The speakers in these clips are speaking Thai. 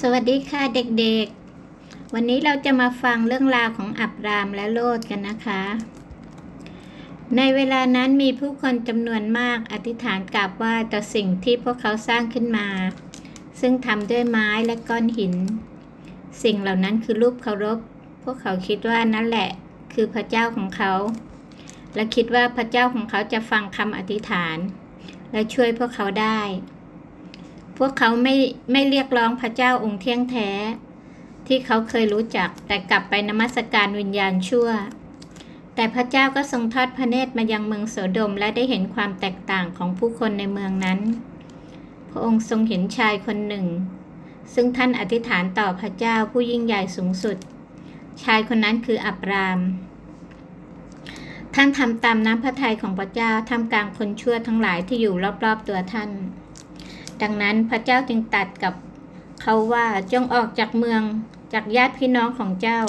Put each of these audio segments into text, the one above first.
สวัสดีค่ะเด็กๆ วันนี้เราจะมาฟังเรื่องราวของอับรามและโลดกันนะคะ ในเวลานั้นมีผู้คนจำนวนมากอธิษฐานกราบไหว่าต่อสิ่งที่พวกเขาสร้างขึ้นมา ซึ่งทำด้วยไม้และก้อนหิน สิ่งเหล่านั้นคือรูปเคารพ พวกเขาคิดว่านั่นแหละ คือพระเจ้าของเขา และคิดว่าพระเจ้าของเขาจะฟังคำอธิษฐาน และช่วยพวกเขาได้ วกเขาไม่ไม่เรียกร้องพระเจ้าองค์เที่ยงแท้ ที่เขาเคยรู้จักแต่กลับไปนมัสการวิญญาณชั่ว แต่พระเจ้าก็ทรงทอดพระเนตรมายังเมืองโสดมและได้เห็นความแตกต่างของผู้คนในเมืองนั้น พระองค์ทรงเห็นชายคนหนึ่ง ซึ่งท่านอธิษฐานต่อพระเจ้าผู้ยิ่งใหญ่สูงสุด ชายคนนั้นคืออับรามท่านทำตามน้ำพระทัยของพระเจ้าท่ามกลางคนชั่วทั้งหลายที่อยู่รอบๆตัวท่าน ดังนั้นพระเจ้าจึงตัดกับเขาว่าจงออกจากเมืองจากญาติพี่น้องของเจ้า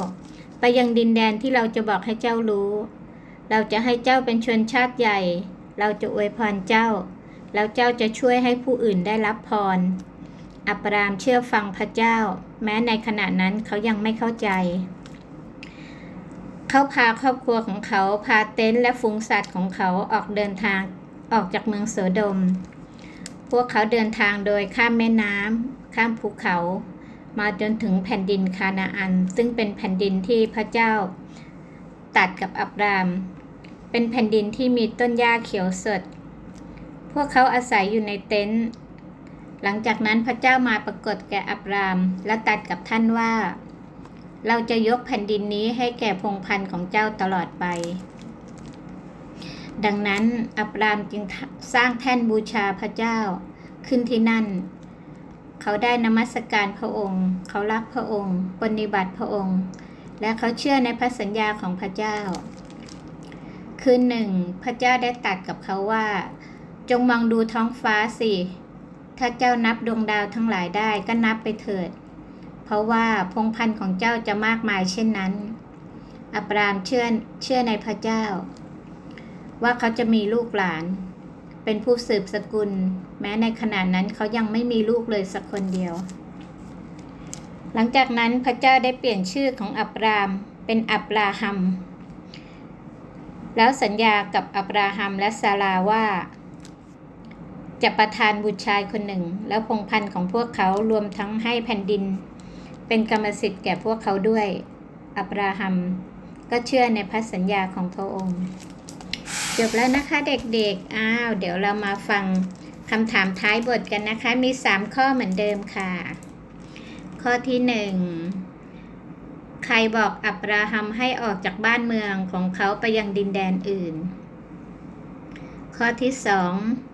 ไปยังดินแดนที่เราจะบอกให้เจ้ารู้ เราจะให้เจ้าเป็นชนชาติใหญ่ เราจะอวยพรเจ้า แล้วเจ้าจะช่วยให้ผู้อื่นได้รับพร อับรามเชื่อฟังพระเจ้า แม้ในขณะนั้นเขายังไม่เข้าใจ เขาพาครอบครัวของเขาพาเต็นท์และฝูงสัตว์ของเขาออกเดินทางออกจากเมืองโสดม พวกเขาเดินทางโดยข้ามแม่น้ำข้ามภูเขา มาจนถึงแผ่นดินคานาอัน ซึ่งเป็นแผ่นดินที่พระเจ้า ตัดกับอับราม เป็นแผ่นดินที่มีต้นหญ้าเขียวสด พวกเขาอาศัยอยู่ในเต็นท์หลังจากนั้นพระเจ้ามาปรากฏแก่อับราม และตัดกับท่านว่า เราจะยกแผ่นดินนี้ให้แก่พงพันธุ์ของเจ้าตลอดไป ดังนั้นอับรามจึงสร้างแท่นบูชาพระเจ้าขึ้นที่นั่น เขาได้นมัสการพระองค์ เขารักพระองค์ ปฏิบัติพระองค์ และเขาเชื่อในพระสัญญาของพระเจ้า คืนหนึ่ง พระเจ้าได้ตัดกับเขาว่า จงมองดูท้องฟ้าสิ ถ้าเจ้านับดวงดาวทั้งหลายได้ก็นับไปเถิด เพราะว่าพงพันธุ์ของเจ้าจะมากมายเช่นนั้น อับรามเชื่อเชื่อในพระเจ้า ว่าเขาจะมีลูกหลาน เป็นผู้สืบสกุล แม้ในขณะนั้นเขายังไม่มีลูกเลยสักคนเดียว หลังจากนั้นพระเจ้าได้เปลี่ยนชื่อของอับรามเป็นอับราฮัม แล้วสัญญากับอับราฮัมและซาราว่า จะประทานบุตรชายคนหนึ่ง แล้วพงพันธ์ของพวกเขารวมทั้งให้แผ่นดิน เป็นกรรมสิทธิ์แก่พวกเขาด้วย อับราฮัมก็เชื่อในพระสัญญาของพระองค์ จบแล้วนะคะเด็กๆ อ้าว เดี๋ยวเรามาฟังคำถามท้ายบทกันนะคะ มี 3 ข้อเหมือนเดิมค่ะ ข้อที่ 1 ใครบอกอับราฮัมให้ออกจากบ้านเมืองของเขาไปยังดินแดนอื่น ข้อที่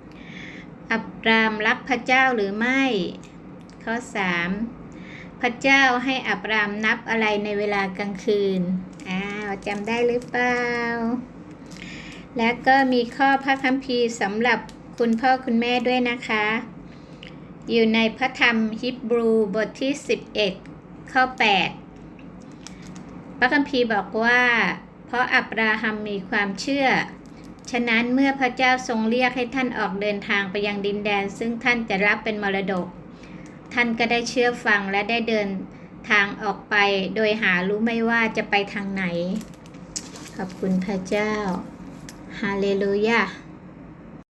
2 อับรามรักพระเจ้าหรือไม่ ข้อ 3 พระเจ้าให้อับรามนับอะไรในเวลากลางคืน อ้าวจำได้หรือเปล่า และก็มีข้อพระคัมภีร์สำหรับคุณพ่อคุณแม่ด้วยนะคะ อยู่ในพระธรรมฮิบรูบทที่ 11 ข้อ 8 พระคัมภีร์บอกว่า เพราะอับราฮัมมีความเชื่อ ฉะนั้นเมื่อพระเจ้าทรงเรียกให้ท่านออกเดินทางไปยังดินแดน ซึ่งท่านจะรับเป็นมรดก ท่านก็ได้เชื่อฟังและได้เดินทางออกไปโดยหารู้ไม่ว่าจะไปทางไหน ขอบคุณพระเจ้า Hallelujah.